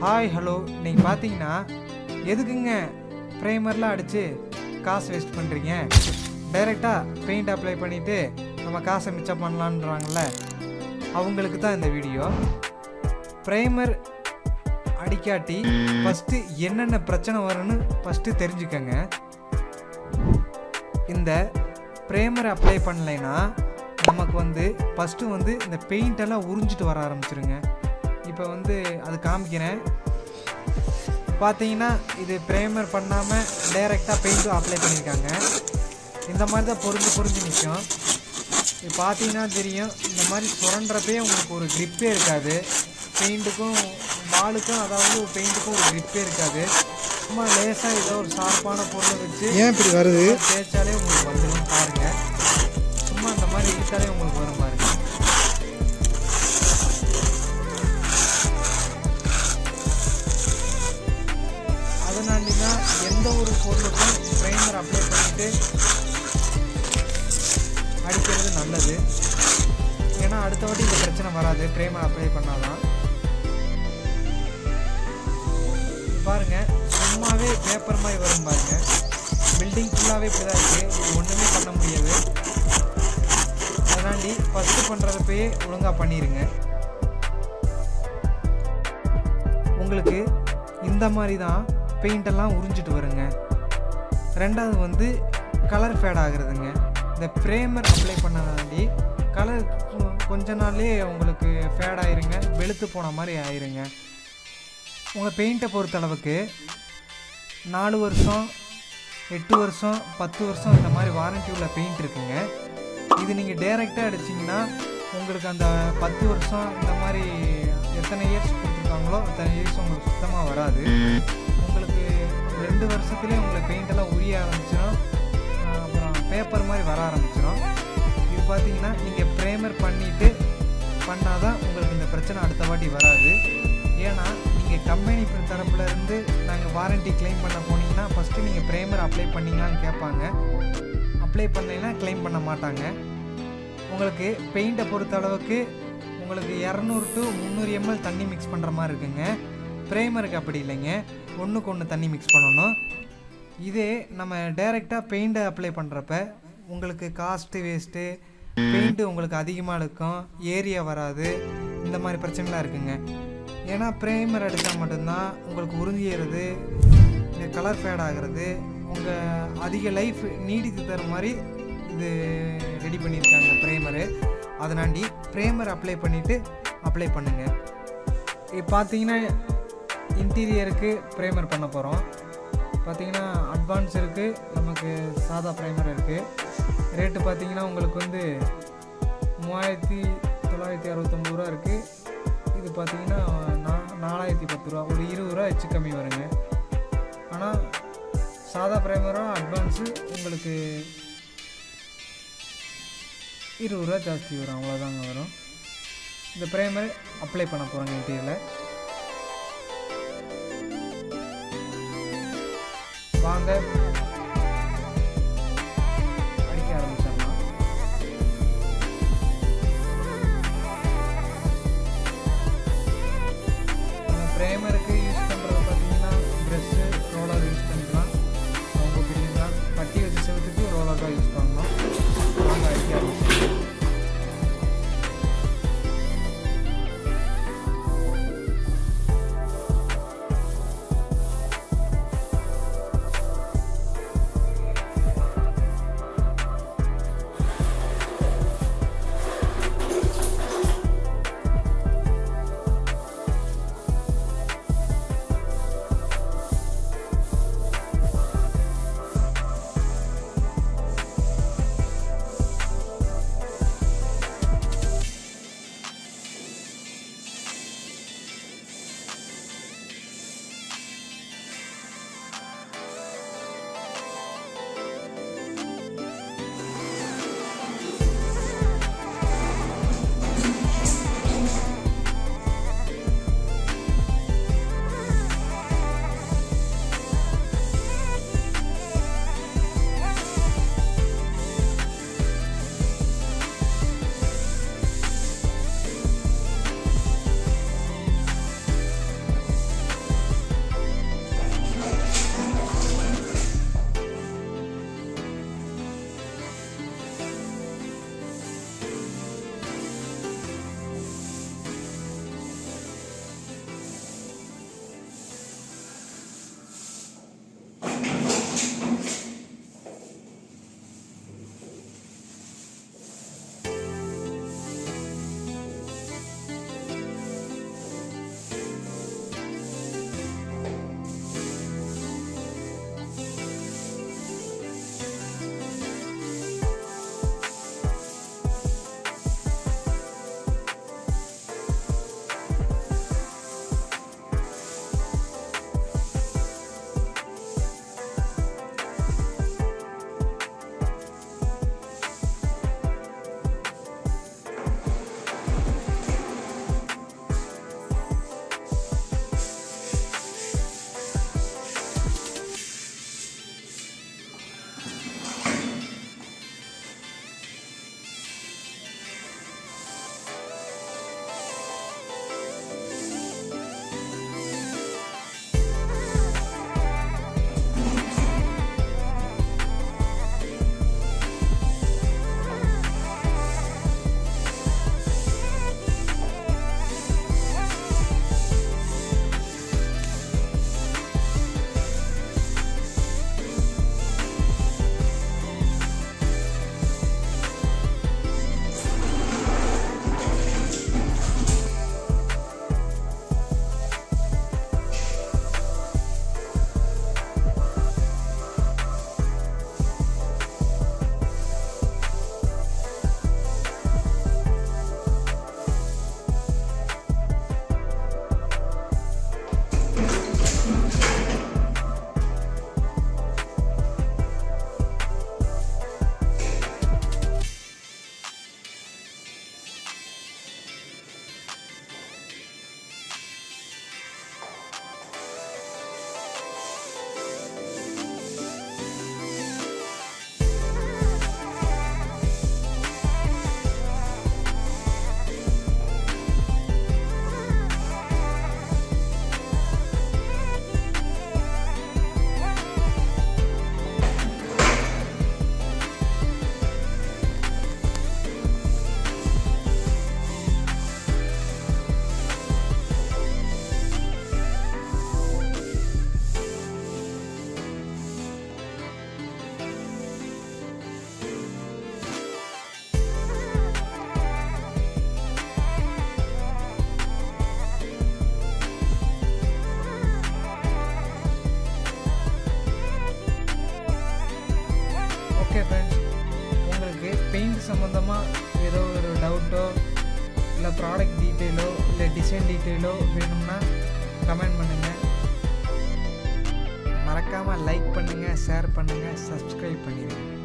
Hi hello நீங்கள் பார்த்தீங்கன்னா எதுக்குங்க ப்ரைமர்லாம் அடித்து காசு வேஸ்ட் பண்ணுறீங்க டைரெக்டாக பெயிண்ட் அப்ளை பண்ணிவிட்டு நம்ம காசை மிச்சம் பண்ணலான்றாங்கள்ல அவங்களுக்கு தான் இந்த வீடியோ ப்ரைமர் அடிக்காட்டி ஃபஸ்ட்டு என்னென்ன பிரச்சனை வரும்னு ஃபஸ்ட்டு தெரிஞ்சுக்கங்க. இந்த ப்ரேமர் அப்ளை பண்ணலைன்னா நமக்கு வந்து ஃபஸ்ட்டு வந்து இந்த பெயிண்ட் எல்லாம் உறிஞ்சிட்டு வர ஆரம்பிச்சிருங்க. இப்போ வந்து அது காமிக்கிறேன். பார்த்தீங்கன்னா இது ப்ரேமர் பண்ணாமல் டைரெக்டாக பெயிண்ட்டும் அப்ளை பண்ணியிருக்காங்க. இந்த மாதிரி தான் பொறிஞ்சு பொறிஞ்சு நிற்கும். இது பார்த்தீங்கன்னா தெரியும் இந்த மாதிரி சுரண்டுறப்பே உங்களுக்கு ஒரு grip-ஏ இருக்காது. பெயிண்ட்டுக்கும் பாலுக்கும் அதாவது பெயிண்ட்டுக்கும் ஒரு grip-ஏ இருக்காது. சும்மா லேசாக ஏதோ ஒரு ஷார்ப்பான பொருளை வச்சு ஏன் இப்படி வருது? தேய்ச்சாலே உங்களுக்கு வந்துடும் பாருங்க. சும்மா அந்த மாதிரி இழுத்தாலே உங்களுக்கு வரும் பாருங்க. பார்த்தீங்கன்னா எந்த ஒரு பொருளுக்கும் ப்ரைமர் அப்ளை பண்ணிட்டு அடிக்கிறது நல்லது. ஏன்னா அடுத்த வாட்டி இந்த பிரச்சனை வராது. ப்ரைமர் அப்ளை பண்ணாதான். பாருங்க சும்மாவே பேப்பர் மாதிரி வரும் பாருங்க. பில்டிங் ஃபுல்லாகவே இப்படி தான் இருக்குது இது ஒன்றுமே பண்ண முடியாது. அதனாண்டி ஃபஸ்ட்டு பண்ணுறதப்பயே ஒழுங்காக பண்ணிடுங்க உங்களுக்கு இந்த மாதிரி தான் பெயிண்டெல்லாம் உறிஞ்சிட்டு வருங்க. ரெண்டாவது வந்து கலர் ஃபேட் ஆகுறதுங்க. இந்த ப்ரேமர் அப்ளை பண்ணதாண்டி கலர் கொஞ்ச நாள்லயே உங்களுக்கு ஃபேட் ஆயிருங்க. வெளுத்து போன மாதிரி ஆயிருங்க. உங்கள் பெயிண்ட்டை பொறுத்தளவுக்கு நாலு வருஷம் எட்டு வருஷம் பத்து வருஷம் இந்த மாதிரி வாரண்டி உள்ள பெயிண்ட் இருக்குங்க. இது நீங்கள் டைரெக்டாக அடிச்சிங்கன்னா உங்களுக்கு அந்த பத்து வருஷம் இந்த மாதிரி எத்தனை இயர்ஸ் கொடுத்துருக்காங்களோ அத்தனை இயர்ஸ் உங்களுக்கு சுத்தமாக வராது. ரெண்டு வருஷத்துலேயே உங்களுக்கு பெயிண்டெல்லாம் உரிய ஆரம்பிச்சிடும் அப்புறம் பேப்பர் மாதிரி வர ஆரம்பிச்சிடும் இது பார்த்தீங்கன்னா நீங்கள் ப்ரேமர் பண்ணிவிட்டு பண்ணால் தான் உங்களுக்கு இந்த பிரச்சனை அடுத்த வாட்டி வராது. ஏன்னா நீங்கள் கம்பெனி தரப்புலேருந்து நாங்கள் வாரண்டி க்ளைம் பண்ண போனீங்கன்னா ஃபஸ்ட்டு நீங்கள் ப்ரேமர் அப்ளை பண்ணிங்களான்னு கேட்பாங்க. அப்ளை பண்ணலைன்னா க்ளைம் பண்ண மாட்டாங்க. உங்களுக்கு பெயிண்ட்டை பொறுத்த அளவுக்கு உங்களுக்கு இரநூறு டு முந்நூறு எம்எல் தண்ணி மிக்ஸ் பண்ணுற மாதிரி இருக்குங்க. ப்ரைமருக்கு அப்படி இல்லைங்க. ஒன்றுக்கு ஒன்று தண்ணி மிக்ஸ் பண்ணணும். இதே நம்ம டைரெக்டாக பெயிண்ட்டை அப்ளை பண்ணுறப்ப உங்களுக்கு காஸ்ட்டு வேஸ்ட்டு பெயிண்ட்டு உங்களுக்கு அதிகமாக இருக்கும் ஏரியா வராது இந்த மாதிரி பிரச்சனைலாம் இருக்குங்க. ஏன்னா ப்ரேமர் அடித்தால் மட்டும்தான் உங்களுக்கு உறிஞ்சிடுறது இந்த கலர் ஃபேட் ஆகிறது உங்கள் அதிக லைஃப் நீடித்து தர மாதிரி இது ரெடி பண்ணியிருக்காங்க ப்ரைமரு. அதனாண்டி ப்ரேமர் அப்ளை பண்ணிவிட்டு அப்ளை பண்ணுங்கள் இப்போ பார்த்தீங்கன்னா இன்டீரியருக்கு ப்ரைமர் பண்ண போகிறோம் பார்த்திங்கன்னா அட்வான்ஸ் இருக்குது நமக்கு சாதா ப்ரைமர் இருக்குது ரேட்டு பார்த்தீங்கன்னா உங்களுக்கு வந்து மூவாயிரத்தி தொள்ளாயிரத்தி அறுபத்தொம்பது ரூபா இருக்குது இது பார்த்தீங்கன்னா நா நாலாயிரத்தி பத்து ரூபா. ஒரு இருபது ரூபா வச்சு கம்மி வருங்க. ஆனால் சாதா ப்ரைமரும் அட்வான்ஸு உங்களுக்கு இருபது ரூபா ஜாஸ்தி வரும். அவ்வளோதாங்க வரும். இந்த ப்ரைமர் அப்ளை பண்ண போகிறோங்க இன்டீரியரில் வாங்க. அடிக்க ஆரம்பிச்சிடலாம். ப்ரேமருக்கு சம்மந்தமாக ஏதோ ஒரு டவுட்டோ இல்லை ப்ராடக்ட் டீட்டெயிலோ இல்லை டிசைன் டீட்டெயிலோ வேணும்னா கமெண்ட் பண்ணுங்கள் மறக்காமல் லைக் பண்ணுங்கள் ஷேர் பண்ணுங்கள் சப்ஸ்கிரைப் பண்ணிடுங்க